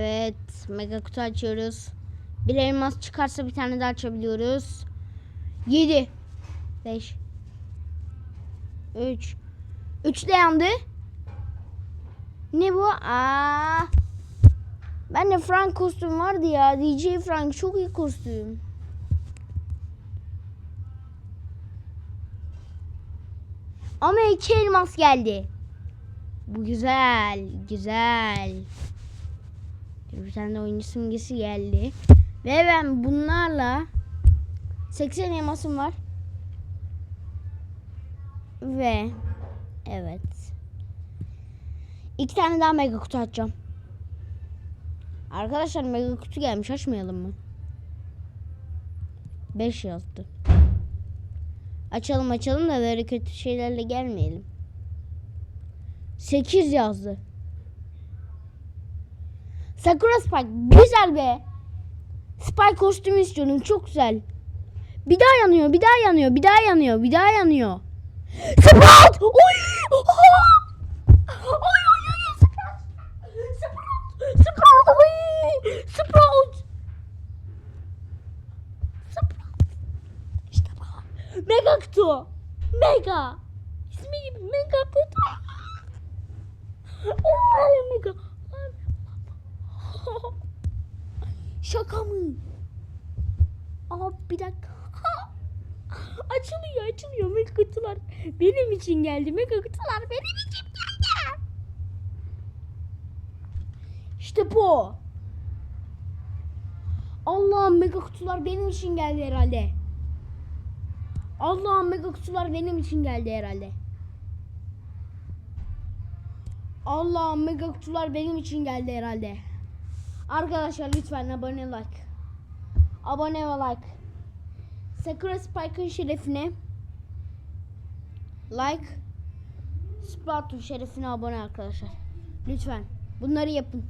Evet. Mega kutu açıyoruz. Bir elmas çıkarsa bir tane daha açabiliyoruz. 7 5 3 3 de yandı. Ne bu? Aa. Ben de Frank kostüm vardı ya. DJ Frank çok iyi kostüm. Ama iki elmas geldi. Bu güzel, güzel. Bir tane de oyuncu simgesi geldi. Ve ben bunlarla 80 elmasım var. Ve evet. İki tane daha mega kutu açacağım. Arkadaşlar mega kutu gelmiş açmayalım mı? 5 yazdı. Açalım açalım da böyle kötü şeylerle gelmeyelim. 8 yazdı. Sakura Spike güzel be. Spike kostümü istiyorum çok güzel. Bir daha yanıyor, bir daha yanıyor, bir daha yanıyor, bir daha yanıyor. Sprout! Oy! Oy oy oy Sprout! Sprout! Sprout! Oy! Sprout! Sprout! İşte bak. Mega kutu. Mega. İsmi mega kutu. Ay mega. Şaka mı? Aa bir dakika. açılıyor açılıyor mega kutular. Benim için geldi mega kutular benim için geldi. İşte bu. Allah'ım mega kutular benim için geldi herhalde. Allah'ım mega kutular benim için geldi herhalde. Allah'ım mega kutular benim için geldi herhalde. Arkadaşlar lütfen abone like. Abone ve like. Sakura Spike'ın şerefine like. Splatoon şerefine abone arkadaşlar. Lütfen bunları yapın.